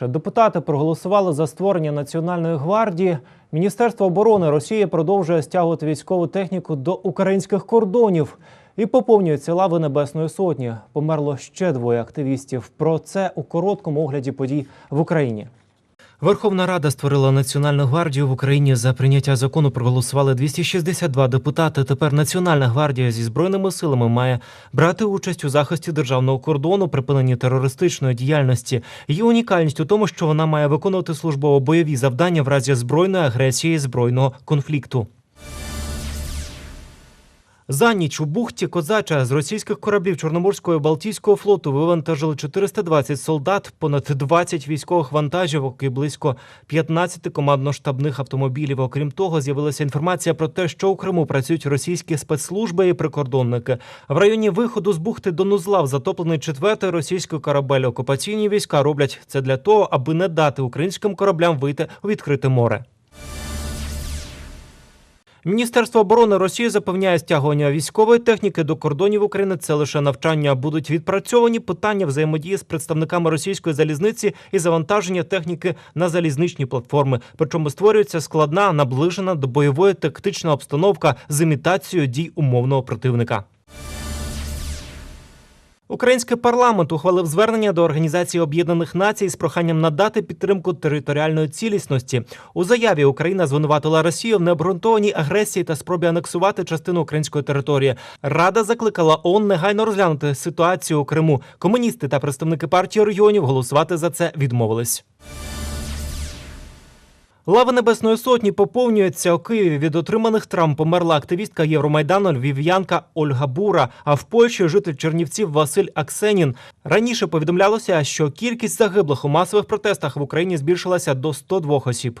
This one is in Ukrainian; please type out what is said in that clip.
більше. Депутати проголосували за створення національної гвардії. Міністерство оборони Росії продовжує стягувати військову техніку до українських кордонів і поповнюється лави Небесної Сотні. Померло ще двоє активістів. Про це у короткому огляді подій в Україні. Верховна Рада створила Національну гвардію в Україні. За прийняття закону проголосували 262 депутати. Тепер Національна гвардія зі збройними силами має брати участь у захисті державного кордону, припиненні терористичної діяльності. Її унікальність у тому, що вона має виконувати службово-бойові завдання в разі збройної агресії збройного конфлікту. За ніч у бухті Козача з російських кораблів Чорноморського і Балтійського флоту вивантажили 420 солдат, понад 20 військових вантажівок і близько 15 командно-штабних автомобілів. Окрім того, з'явилася інформація про те, що у Криму працюють російські спецслужби і прикордонники. В районі виходу з бухти до Нузла затоплений четвертий російський корабель. Окупаційні війська роблять це для того, аби не дати українським кораблям вийти у відкрите море. Міністерство оборони Росії запевняє стягування військової техніки до кордонів України. Це лише навчання. Будуть відпрацьовані питання взаємодії з представниками російської залізниці і завантаження техніки на залізничні платформи. Причому створюється складна, наближена до бойової тактична обстановка з імітацією дій умовного противника. Український парламент ухвалив звернення до Організації Об'єднаних Націй з проханням надати підтримку територіальної цілісності. У заяві Україна звинуватила Росію в необґрунтованій агресії та спробі анексувати частину української території. Рада закликала ООН негайно розглянути ситуацію у Криму. Комуністи та представники партії регіонів голосувати за це відмовились. Лава Небесної Сотні поповнюється у Києві. Від отриманих травм померла активістка Євромайдану львів'янка Ольга Бура. А в Польщі житель Чернівців Василь Аксенін. Раніше повідомлялося, що кількість загиблих у масових протестах в Україні збільшилася до 102 осіб.